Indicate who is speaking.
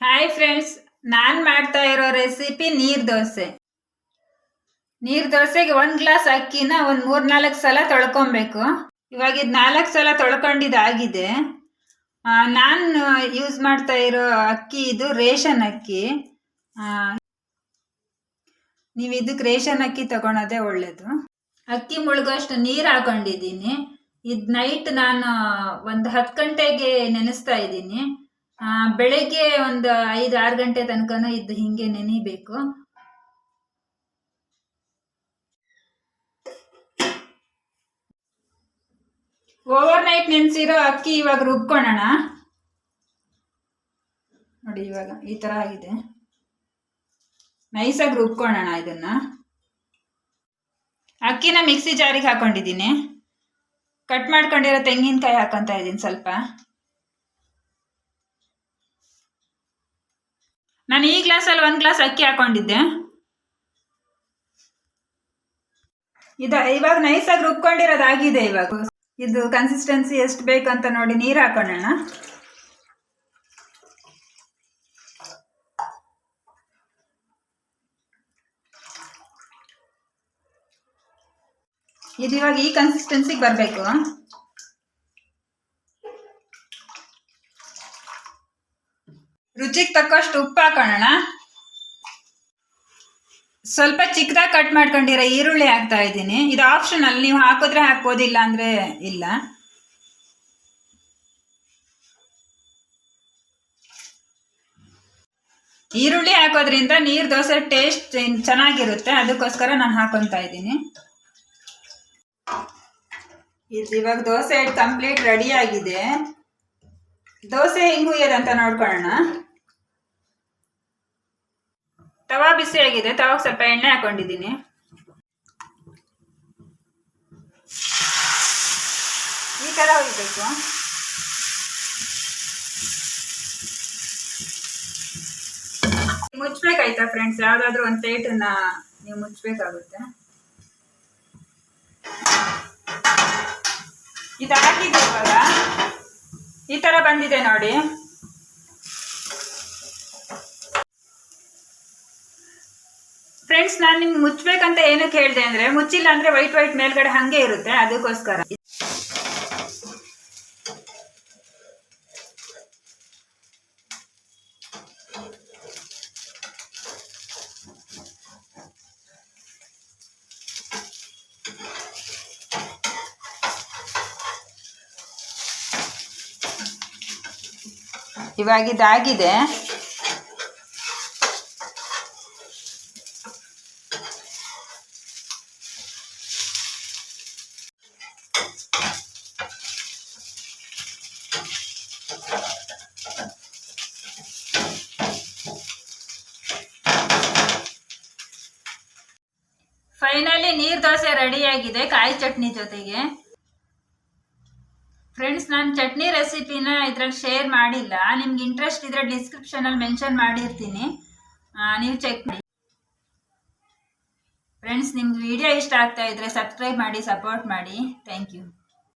Speaker 1: Hi friends ನಾನು ಮಾಡ್ತಾ ಇರೋ ರೆಸಿಪಿ ನೀರು ದೋಸೆ. ನೀರು ದೋಸೆಗೆ ಒಂದು ಗ್ಲಾಸ್ ಅಕ್ಕಿನ ಒಂದು ಮೂರು ನಾಲ್ಕು ಸಲ ತೊಳ್ಕೊಬೇಕು. ಇವಾಗ ಇದು ನಾಲ್ಕು ಸಲ ತೊಳ್ಕೊಂಡಿದ್ದಾಗಿದೆ ನಾನು ಯೂಸ್ ಮಾಡ್ತಾ ಇರೋ ಅಕ್ಕಿ ಇದು ರೇಷನ್ ಅಕ್ಕಿ. ನೀವು ಇದಕ್ಕೆ ರೇಷನ್ ಅಕ್ಕಿ ತಗೊಳೋದೇ ಒಳ್ಳೇದು. ಅಕ್ಕಿ ಮುಳುಗೋಷ್ಟು ನೀರು ಹಾಕೊಂಡಿದ್ದೀನಿ. ಇದು ನೈಟ್ ನಾನು ಒಂದು ಹತ್ತು ಗಂಟೆಗೆ ನೆನೆಸ್ತಾ ಇದ್ದೀನಿ. ಬೆಳಗ್ಗೆ ಒಂದು ಐದು, ಆರು ಗಂಟೆ ತನಕನೂ ಇದು ಹಿಂಗೆ ನೆನಿಬೇಕು. ಓವರ್ ನೈಟ್ ನೆನೆಸಿರೋ ಅಕ್ಕಿ ಇವಾಗ ರುಬ್ಕೊಳ್ಳೋಣ ನೋಡಿ, ಇವಾಗ ಈ ಥರ ಆಗಿದೆ. ನೈಸಾಗಿ ರುಬ್ಕೊಳ್ಳೋಣ ಇದನ್ನ. ಅಕ್ಕಿನ ಮಿಕ್ಸಿ ಜಾರಿಗೆ ಹಾಕೊಂಡಿದ್ದೀನಿ. ಕಟ್ ಮಾಡ್ಕೊಂಡಿರೋ ತೆಂಗಿನಕಾಯಿ ಹಾಕೊಂತ ಇದ್ದೀನಿ ಸ್ವಲ್ಪ. ನಾನು ಈ ಗ್ಲಾಸಲ್ಲಿ ಒಂದು ಗ್ಲಾಸ್ ಅಕ್ಕಿ ಹಾಕೊಂಡಿದ್ದೆ. ಇದು ಇವಾಗ ನೈಸಾಗಿ ರುಬ್ಕೊಂಡಿರೋದಾಗಿದೆ ಇವಾಗ. ಇದು ಕನ್ಸಿಸ್ಟೆನ್ಸಿ ಎಷ್ಟು ಬೇಕಂತ ನೋಡಿ ನೀರು ಹಾಕೊಳ್ಳೋಣ ಇದು ಇವಾಗ ಈ ಕನ್ಸಿಸ್ಟೆನ್ಸಿಗೆ ಬರಬೇಕು. ರುಚಿಗೆ ತಕ್ಕಷ್ಟು ಉಪ್ಪು ಹಾಕೋಣ ಸ್ವಲ್ಪ ಚಿಕ್ಕದಾಗಿ ಕಟ್ ಮಾಡ್ಕೊಂಡಿರೋ ಈರುಳ್ಳಿ ಹಾಕ್ತಾ ಇದ್ದೀನಿ. ಇದು ಆಪ್ಷನಲ್ ನೀವು ಹಾಕಿದ್ರೆ ಹಾಕೋದಿಲ್ಲ ಅಂದ್ರೆ ಇಲ್ಲ. ಈರುಳ್ಳಿ ಹಾಕೋದ್ರಿಂದ ನೀರು ದೋಸೆ ಟೇಸ್ಟ್ ಚೆನ್ನಾಗಿರುತ್ತೆ. ಅದಕ್ಕೋಸ್ಕರ ನಾನು ಹಾಕೊತಾ ಇದ್ದೀನಿ. ಇದು ಇವಾಗ ದೋಸೆ ಕಂಪ್ಲೀಟ್ ರೆಡಿ ಆಗಿದೆ. ದೋಸೆ ಹೆಂಗ್ ಅಂತ ನೋಡ್ಕೊಳ್ಳೋಣ. ತವಾ ಬಿಸಿ ಆಗಿದೆ ತವಾಗ ಸ್ವಲ್ಪ ಎಣ್ಣೆ ಹಾಕೊಂಡಿದ್ದೀನಿ. ಈ ಥರ ಹುಯ್ಬೇಕು. ಮುಚ್ಚಬೇಕಾಯ್ತಾ ಫ್ರೆಂಡ್ಸ್ ಯಾವುದಾದ್ರೂ ಒಂದು ಪ್ಲೇಟನ್ನ ನೀವು ಮುಚ್ಚಬೇಕಾಗುತ್ತೆ ಇದು ಹಾಕಿದ್ದೀವಲ್ಲ? ಈ ತರ ಬಂದಿದೆ ನೋಡಿ. ಫ್ರೆಂಡ್ಸ್ ನಾನು ನಿಮ್ಗೆ ಮುಚ್ಚಬೇಕಂತ ಏನಕ್ಕೆ ಹೇಳಿದೆ ಅಂದ್ರೆ, ಮುಚ್ಚಿಲ್ಲ ಅಂದ್ರೆ ವೈಟ್ ವೈಟ್ ಮೇಲ್ಗಡೆ ಹಂಗೆ ಇರುತ್ತೆ, ಅದಕ್ಕೋಸ್ಕರ. ಇವಾಗ ಇದಾಗಿದೆ ಫೈನಲಿ ನೀರ್ ದೋಸೆ ರೆಡಿಯಾಗಿದೆ ಕಾಯಿ ಚಟ್ನಿ ಜೊತೆಗೆ. ಫ್ರೆಂಡ್ಸ್ ನಾನು ಚಟ್ನಿ ರೆಸಿಪಿನ ಇದ್ರಲ್ಲಿ ಶೇರ್ ಮಾಡಿಲ್ಲ. ನಿಮ್ಗೆ ಇಂಟ್ರೆಸ್ಟ್ ಇದ್ರೆ ಡಿಸ್ಕ್ರಿಪ್ಷನಲ್ಲಿ ಮೆನ್ಷನ್ ಮಾಡಿರ್ತೀನಿ. ನೀವು ಚೆಕ್ ಮಾಡಿ. ಫ್ರೆಂಡ್ಸ್ ನಿಮ್ಗೆ ವಿಡಿಯೋ ಇಷ್ಟ ಆಗ್ತಾ ಇದ್ರೆ ಸಬ್ಸ್ಕ್ರೈಬ್ ಮಾಡಿ ಸಪೋರ್ಟ್ ಮಾಡಿ. Thank you